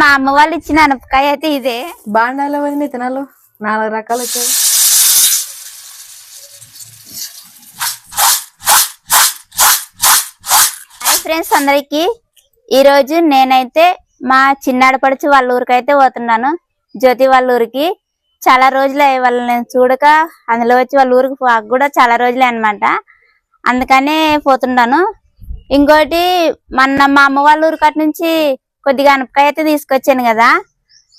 మా అమ్మ వాళ్ళు ఇచ్చిన అనపకాయ అయితే ఇదే. బాండాలు వదిన విత్తనాలు నాలుగు రకాలు వచ్చాయి. హాయ్ ఫ్రెండ్స్ అందరికి. ఈ రోజు నేనైతే మా చిన్నాడపడుచు వాళ్ళ ఊరికైతే పోతున్నాను. జ్యోతి వాళ్ళ ఊరికి. చాలా రోజులే వాళ్ళని నేను చూడక అందులో వచ్చి వాళ్ళ ఊరికి కూడా చాలా రోజులే అన్నమాట. అందుకనే పోతున్నాను. ఇంకోటి మొన్న మా అమ్మ వాళ్ళ ఊరికి అటు నుంచి కొద్దిగా అనపకాయ అయితే తీసుకొచ్చాను కదా.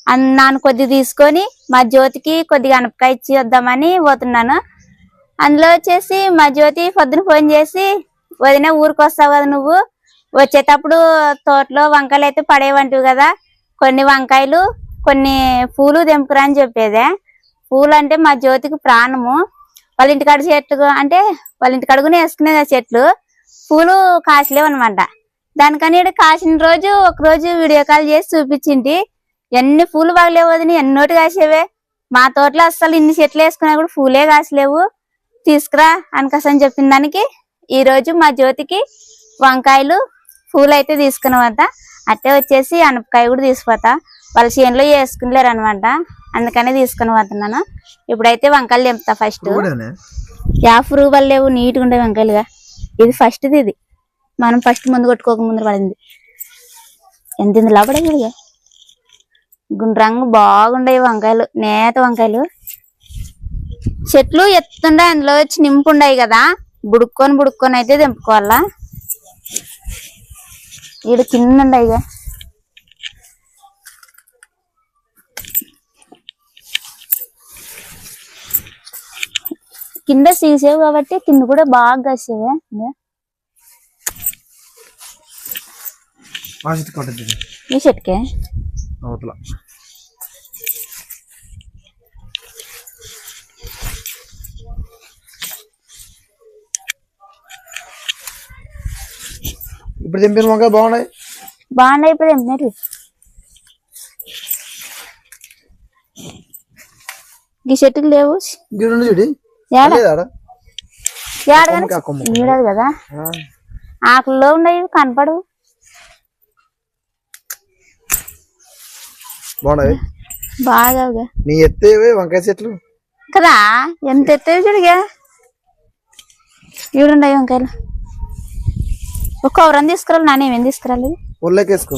అన్- కొద్ది కొద్దిగా తీసుకొని మా జ్యోతికి కొద్దిగా అనపకాయ ఇచ్చి వద్దామని పోతున్నాను. అందులో వచ్చేసి మా జ్యోతి పొద్దున ఫోన్ చేసి వదిన ఊరికి వస్తావు కదా నువ్వు? వచ్చేటప్పుడు తోటలో వంకాయలు అయితే పడేవంటివి కదా. కొన్ని వంకాయలు కొన్ని పూలు తెంపుకురా అని చెప్పేదే. పూలు అంటే మా జ్యోతికి ప్రాణము. వాళ్ళ ఇంటికాడ చెట్లు అంటే వాళ్ళ ఇంటి కూడా వేసుకునేది ఆ చెట్లు. పూలు కాసలేవు అనమాట దానికని కాసిన రోజు ఒక రోజు వీడియో కాల్ చేసి చూపించింది ఎన్ని పూలు బాగలేవు వదిన ఎన్నోటి కాసేవే. మా తోటలో అస్సలు ఇన్ని చెట్లు వేసుకున్నా కూడా పూలే కాసలేవు. తీసుకురా అనకసని చెప్పిన దానికి. ఈ రోజు మా జ్యోతికి వంకాయలు పూలు అయితే తీసుకున్నామట అట్టే వచ్చేసి అనపకాయ కూడా తీసుకుపోతా. వాళ్ళ చేనులో వేసుకునేలేరు అనమాట అందుకనే తీసుకుని పోతున్నాను. ఇప్పుడైతే వంకాయలు తెంపుతా ఫస్ట్ యాప్ రూపాయలు లేవు నీట్గా ఉండే వంకాయలుగా. ఇది ఫస్ట్ ఇది. మనం ఫస్ట్ ముందు కొట్టుకోక ముందు పడింది. ఎంత ఇంది లోపడే ఇదిగా గుండ్రంగు బాగుండే వంకాయలు నేత వంకాయలు. చెట్లు ఎత్తుండే అందులో వచ్చి నింపుండాయి కదా. బుడుక్కొని బుడుక్కొని అయితే దింపుకోవాలా ఈడ కింద ఉండయిగా కింద సీసేవు కాబట్టి కింద కూడా బాగా కాసేవే. ఆశిత్ కొట్టద్దు ఈ చెట్టుకే అవతల. ఇప్పుడు తెంపిన వంకాయ బాగున్నాయి? బాగున్నాయి ఇప్పుడు తెంపినట్లు ఈ చెట్టుకు లేవు? చూడండి చూడి. ఏడ? ఆ కదా? ఆకుల్లో ఉన్నాయి కనపడవు. బాగున్నాయి బాగా నీ ఎత్తేవే వంకాయ చెట్లు? కదా ఎంత ఎత్తేవి చూడుగా? ఈడుండయి వంకాయలు. ఒక కౌరం తీసుకురాలి నానేమేం తీసుకురాలేదు ఒళ్ళకేసుకో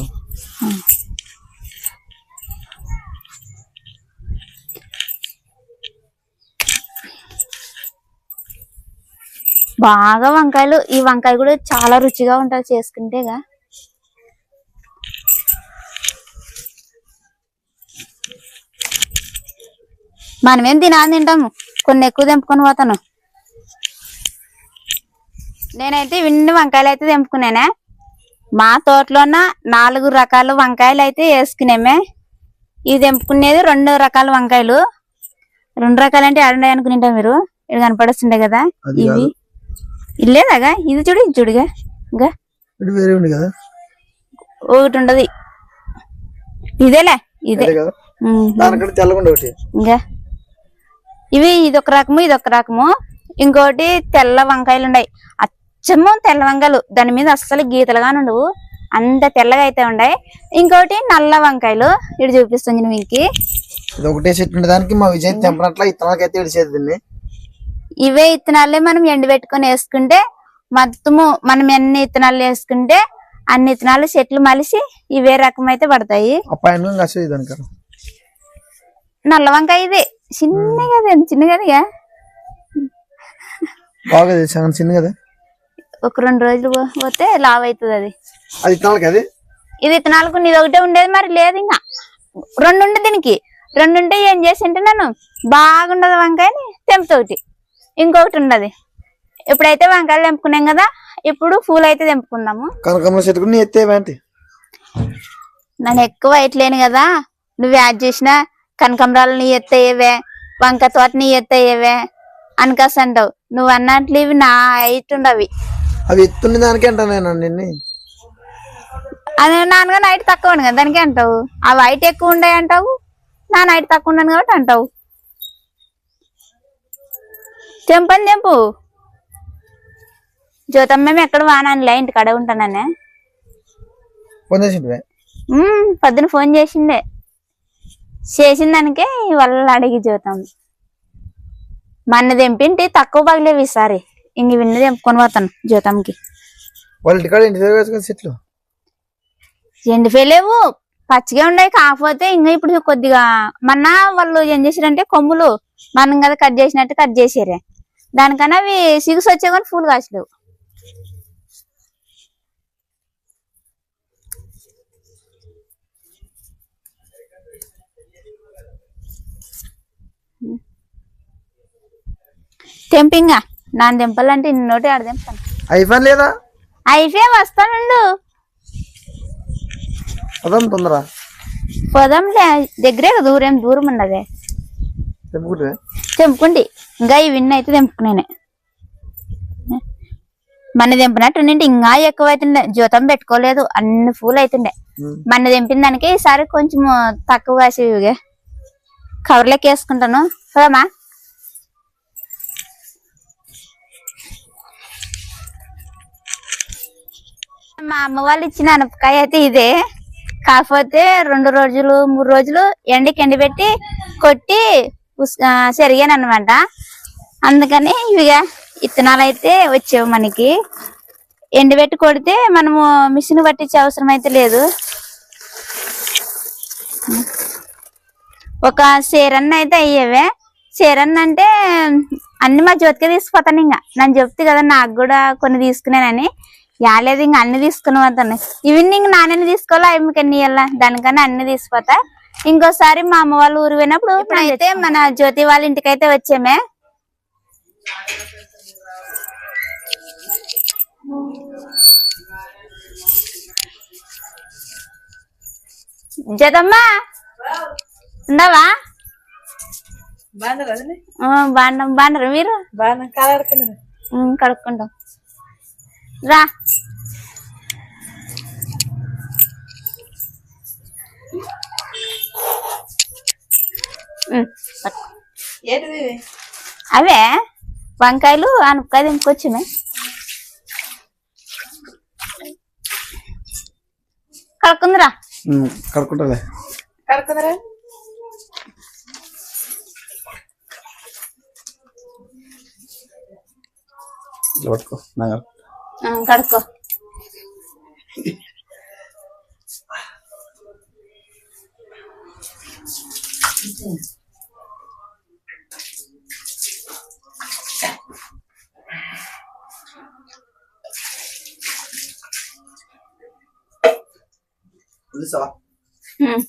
బాగా వంకాయలు. ఈ వంకాయ కూడా చాలా రుచిగా ఉంటుంది చేసుకుంటేగా. మనమేం తినాలి తింటాము. కొన్ని ఎక్కువ తెంపుకొని పోతాను. నేనైతే ఇన్ని వంకాయలు అయితే తెంపుకున్నానే మా తోటలోన నాలుగు రకాల వంకాయలు అయితే వేసుకునేమే. ఇది తెంపుకునేది రెండు రకాల వంకాయలు. రెండు రకాలు అంటే ఆడుండే అనుకునింటా మీరు. ఇక్కడ కనపడొస్తుండే కదా. ఇవి. ఇల్లేదాగా? ఇది చూడు ఇది చూడుగా. ఇంకా. వేరే ఉంది కదా. ఒకటి ఉండదు. ఇదేలే ఇదే. ఇంకా. ఇవి ఇది ఒక రకము ఇది ఒక రకము. ఇంకోటి తెల్ల వంకాయలు ఉన్నాయి అచ్చము తెల్ల వంకాయలు. దాని మీద అస్సలు గీతలుగా ఉండవు. అంత తెల్లగా అయితే ఉన్నాయి ఇంకోటి నల్ల వంకాయలు. ఇటు చూపిస్తుంది మీకు. ఇది ఒకటే చెట్టు ఉండే దానికి మా విజయ్ తెంపనట్ల ఇత్తనాలకి అయితే ఇడిచేది దీన్ని. ఇవే ఇత్తనాలే మనం ఎండ పెట్టుకొని వేసుకుంటే మొత్తము మనం ఎన్ని ఇత్తనాలు వేసుకుంటే అన్ని ఇత్తనాలు చెట్లు మలిసి ఇవే రకం అయితే పడతాయి. నల్ల వంకాయ ఇది. చిన్నగా చిన్నగా. బాగా సగం చిన్న కదా ఒక రెండు రోజులు పోతే లావ్ అవుతుంది అది అది ఇత్తనాలకి అది? ఇది ఇత్తనాలకు నీది ఒకటే ఉండేది మరి లేదు ఇంకా రెండు ఉండే దీనికి. రెండు ఉంటే ఏం చేసి అంటే నన్ను బాగుండదు వంకాయని తెంపుతా ఒకటి ఇంకొకటి ఉండదు. ఇప్పుడైతే వంకాయలు తెంపుకున్నాం కదా ఇప్పుడు పూలు అయితే తెంపుకుందాము. కనకమ్మ ఎత్తేవేంటి? నన్ను ఎక్కువ ఇట్లేను కదా. నువ్వు యాడ్ చేసిన కనకంబరాలు నీ ఎత్తయ్యవే వంక తోట నీ ఎత్తయ్యవే అనకాస అంటావు నువ్వు అన్నట్లు ఇవి నా హైట్ ఉండవి అవి ఎత్తుండే దానికే అంటాను నిన్ను అది నాన్నగా నైట్ తక్కువ ఉంది కదా దానికి అంటావు. ఆ వైట్ ఎక్కువ ఉండే అంటావు నా నైట్ తక్కువ ఉండను కాబట్టి అంటావు. తెంపని తెంపు. జ్యోతమ్మ మేము ఎక్కడ వానానులే ఇంటి కడ ఉంటాననే ఉమ్, పొద్దున ఫోన్ చేసిండే. చేసిన దానికే వాళ్ళు అడిగి చూద్దాం మన తెంపింటి తక్కువ పగిలేవి ఈసారి ఇంక విన్న తెంపుకొని పోతాను జీతంకి చెట్లు? ఎండిపోయలేవు. పచ్చిగా ఉన్నాయి కాకపోతే ఇంకా ఇప్పుడు కొద్దిగా మొన్న వాళ్ళు ఏం చేసారంటే కొమ్ములు మనం కదా కట్ చేసినట్టు కట్ చేసారే దానికన్నా అవి సిగుసు వచ్చే కానీ ఫుల్ కాసలేవు తెంపింగా. నాన్న తెంపాలంటే ఇన్నోటి ఆడ తెంపాను ఐఫోన్ లేదా? అయిపోయి వస్తానుండు. అదం తొందర. పోదాంలే దగ్గరే కదా దూరం దూరం ఉన్నదే తెప్పుకుంటే తెంపుకుండి ఇంకా విన్ అయితే తెంపుకునేనే. మన తెంపినట్టు ఉండింటే ఇంకా ఎక్కువ అవుతుండే జీతం పెట్టుకోలేదు అన్ని ఫూల్ అవుతుండే మన తెంపిన దానికి ఈసారి కొంచెం తక్కువ కాసేవిగా. కవర్లోకి వేసుకుంటాను పోదామా? మా అమ్మ వాళ్ళు ఇచ్చిన అనపకాయ అయితే ఇదే. కాకపోతే రెండు రోజులు మూడు రోజులు ఎండకి ఎండబెట్టి కొట్టి సరిగాను అనమాట అందుకని ఇవిగా ఇత్తనాలు అయితే వచ్చేవి మనకి. ఎండబెట్టి కొడితే మనము మిషన్ పట్టించే అవసరం అయితే లేదు. ఒక సేరన్న అయితే అయ్యేవే. సేరన్న అంటే అన్ని మా జ్యోతికే తీసుకుపోతాను ఇంకా నన్ను చెప్తే కదా నాకు కూడా కొన్ని తీసుకున్నానని యాలేదు ఇంకా అన్ని తీసుకుని పోతాను ఇవన్నీ ఇంక నాన్నని తీసుకోవాలా అమ్మకన్ని ఇవ్వాలా దానికన్నా అన్ని తీసుకుపోతా. ఇంకోసారి మా అమ్మ వాళ్ళ ఊరు పోయినప్పుడు ఇప్పుడైతే మన జ్యోతి వాళ్ళ ఇంటికైతే వచ్చామే. జతమ్మా ఉండవా బాగున్నారు మీరు? కడుక్కుంటాం. రా? అవే వంకాయలు అనపకాయ దింపుకొచ్చినాయి కడుక్కుందిరా. కడుక్కుంటాలే కడుక్కున్నారా ఇట్లా పట్టుకో నాగ ఆ, కడుక్కో తెలుసా ఉమ్,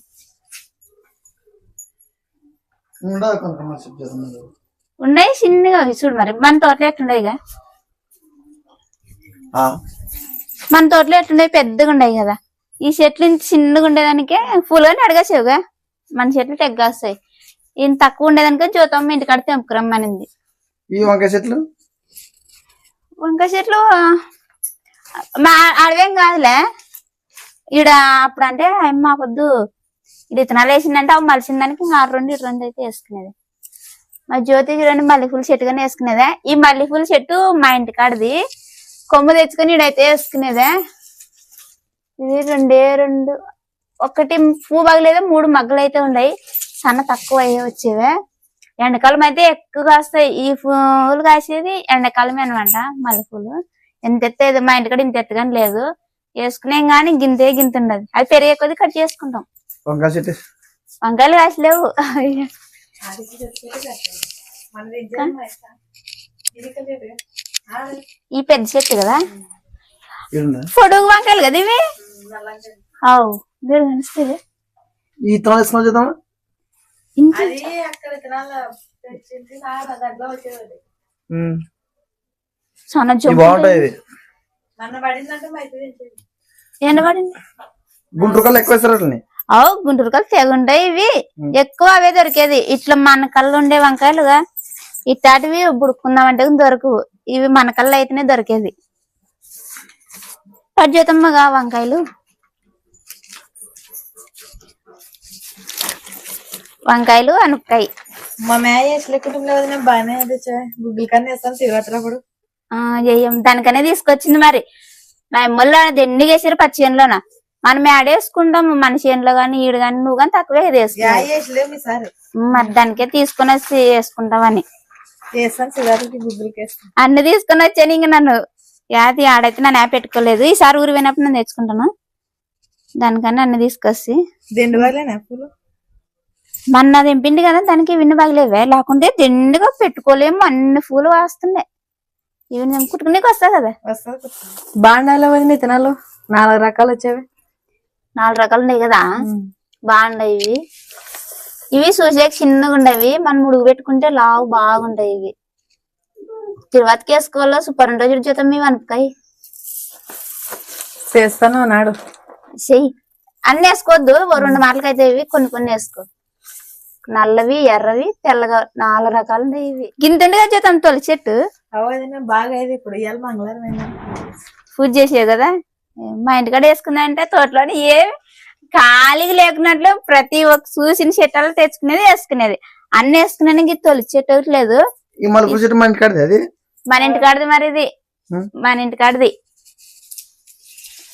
ఉండదు కొంతమంది షిఫ్ట్ చేస్తున్నారు ఉన్నాయి చిన్నగా అవి చూడు మరి మన తోటలో ఎట్లుండయిగా మన తోటలో ఎట్లుండే పెద్దగా ఉండయి కదా. ఈ చెట్లు ఇంత చిన్నగా ఉండేదానికే పూలుగానే అడగచ్చేవుగా. మన చెట్లు తెగ్గాస్తాయి ఇంత తక్కువ ఉండేదానికే జ్యోతమ్మ ఇంటికాడ తెంపుకురమ్మనింది ఈ వంకాయ చెట్లు? వంకాయ చెట్లు మా అడవేం కాదులే. ఈడ అప్పుడు అంటే అమ్మ పొద్దు ఈడ ఇతనాలు వేసిందంటే అవి మలిసిన దానికి ఇంకా ఆరు రెండు ఇటు రెండు అయితే వేసుకునేది. మా జ్యోతి చూడండి మల్లెపూల చెట్టుగానే వేసుకునేదే? ఈ మల్లెపూల చెట్టు మా ఇంటి కాడది కొమ్ము తెచ్చుకొని ఈడైతే వేసుకునేదే. ఇది రెండే రెండు ఒకటి పువ్వు పగలేదే మూడు మగ్గలు అయితే ఉన్నాయి సన్న తక్కువ అయ్యే వచ్చేవే. ఎండాకాలం అయితే ఎక్కువ కాస్తాయి. ఈ పూలు కాసేది ఎండాకాలమే అనమాట మల్లెపూలు ఎంత ఎత్తేది మా ఇంటికాడ ఇంత ఎత్తగాని లేదు. వేసుకునేం గానీ గింతే గింత ఉండదు. అది పెరిగే కొద్ది కట్ చేసుకుంటాం. వంకాయలు కాసలేవు. ఈ పెద్ద చెట్టు కదా? పొడుగు వంకాయలు కదా ఇవి. అవు వీడు కనిపిస్తుంది ఈ ఇత్తనాలు వేసుకొని చేద్దామా? ఇంత? అది అక్కడ తినాల తెచ్చింది నా దగ్గర వచ్చేది. ఉమ్. సన్న ఇవి జొమ్ము బాగుంటాయి ఇవి. మొన్న పడిందంటే మా అయితే తెచ్చేది ఎండబడింది గుంటూరు కల్లా ఎక్కువ వేస్తారు అట్లని? అవు గుంటూరు కళ్ళు తెగుంటాయి ఇవి. ఎక్కువ అవే దొరికేది. ఇట్లా మన కళ్ళు ఉండే వంకాయలుగా. ఇట్లాంటివి బుడుకుందామంటే దొరకవు ఇవి మన కళ్ళు అయితేనే దొరికేది. పద్యోతమ్మగా వంకాయలు. వంకాయలు అనపకాయ. మా బాగానే గుగ్గిల్ వేస్తాను చెయ్యం. దానికనే తీసుకొచ్చింది మరి. మా అమ్మల్లో దెండి వేసారు పచ్చిగంలోన మనం ఆడేసుకుంటాం మన చేనులో గాని ఈడు గాని నువ్వు గాని తక్కువే సార్. మరి దానికే తీసుకుని వచ్చి వేసుకుంటామని. అన్ని తీసుకుని వచ్చాను ఇంక నన్ను యాది ఆడైతే నన్ను యాప్ పెట్టుకోలేదు. ఈసారి ఊరు పోయినప్పుడు నేను తెచ్చుకుంటాను. దానికన్నా అన్ని తీసుకొచ్చి. దిండు వాళ్ళేనా పూలు? మొన్న దింపిండి కదా దానికి విన్ను బాగలేవే. లేకుంటే దిండుగా పెట్టుకోలేము అన్ని పూలు వస్తున్నాయి. ఇవి నింపుకుంటుకునేకి వస్తాయి కదా. బాండాలో వదిన ఇతనాలు నాలుగు రకాలు వచ్చేవి. నాలుగు రకాలు ఉన్నాయి కదా. బాగుంటాయి ఇవి ఇవి చూసేకి చిన్నగా ఉండవి. మనం ముడుగు పెట్టుకుంటే లావు బాగుంటాయి ఇవి. తిరుపతికి వేసుకోవాలో? సూపర్ రోజులు జీతం మీ వనపకాయ. చేస్తాను అన్నాడు. చెయ్యి. అన్ని వేసుకోవద్దు. ఓ రెండు మాటలకి అయితే ఇవి. కొన్ని కొన్ని వేసుకో. నల్లవి ఎర్రవి తెల్లగా నాలుగు రకాలు ఉన్నాయి ఇవి. గింతుండగా జీతం తొలి చెట్టు. బాగా ఇప్పుడు. పూజ చేసేవి కదా. మా ఇంటికాడ వేసుకుందా అంటే తోటలోని ఏమి ఖాళీగా లేకున్నట్లు ప్రతి ఒక్క చూసిన చెట్టాలు తెచ్చుకునేది వేసుకునేది. అన్ని వేసుకునేది తొలి చెట్టు ఒకటి లేదు. ఈ మలుపు చెట్టు మన ఇంటికాడది అది? మన ఇంటికాడది మరి ఇది. మన ఇంటికాడది.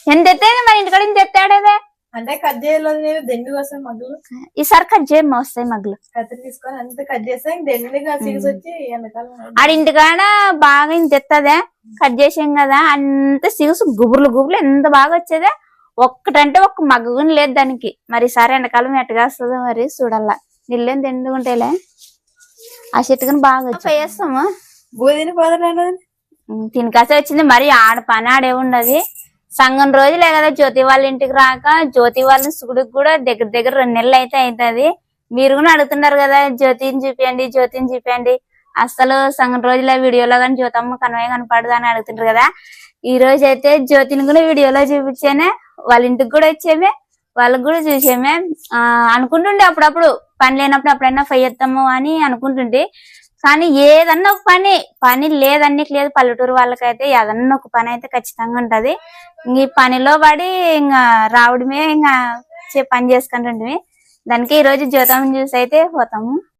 ఎంత ఎత్తేది మన ఇంటికాడ? ఇంత ఎత్తాడేదే అంటే కట్ చేయలేదు నేను దెండు కోసం మగ్గులు. ఈసారి కట్ చేయమ్మ వస్తాయి మగ్గులు. కత్తిరి తీసుకొని అంత కట్ చేస్తే దెండుగా సిగిసి వచ్చి ఎండాకాలం ఆడింటికాడ బాగా ఇంత ఎత్తదే? కట్ చేసాం కదా? అంత సిగుసు గుబుర్లు గుబుర్లు ఎంత బాగా వచ్చేదే? ఒక్కటంటే ఒక్క మగ్గుని లేదు దానికి. మరి ఈసారి ఎండాకాలం ఎట్టగా వస్తుందో మరి చూడాల. నిల్లేం తిండుకుంటేలే ఆ చెట్టుకుని బాగా వచ్చి వేస్తాము? బూదిని తినకాసే వచ్చింది. మరి ఆడ పని ఆడే ఉండదు సంగం రోజులే కదా జ్యోతి వాళ్ళ ఇంటికి రాక జ్యోతి వాళ్ళ సుగుడికి కూడా దగ్గర దగ్గర రెండు నెలలు అయితే అవుతుంది మీరు కూడా అడుగుతున్నారు కదా జ్యోతిని చూపియండి జ్యోతిని చూపియండి. అసలు సంగం రోజుల వీడియోలో కానీ జ్యోతమ్మ కనవే కనపడదు అని అడుగుతుంటారు కదా. ఈ రోజు అయితే జ్యోతిని కూడా వీడియోలో చూపించానే వాళ్ళ ఇంటికి కూడా వచ్చేమే వాళ్ళకి కూడా చూసామే. ఆ అనుకుంటుండే అప్పుడప్పుడు పని లేనప్పుడు అప్పుడైనా ఫయ్యేద్దాము అని అనుకుంటుంటే కానీ ఏదన్నా ఒక పని పని లేదన్నికి లేదు పల్లెటూరు వాళ్ళకైతే ఏదన్నా ఒక పని అయితే ఖచ్చితంగా ఉంటది. ఇంక ఈ పనిలో పడి ఇంకా రావడమే ఇంకా పని చేసుకుంటుంటే దానికి ఈ రోజు జ్యోతం చూసి అయితే పోతాము.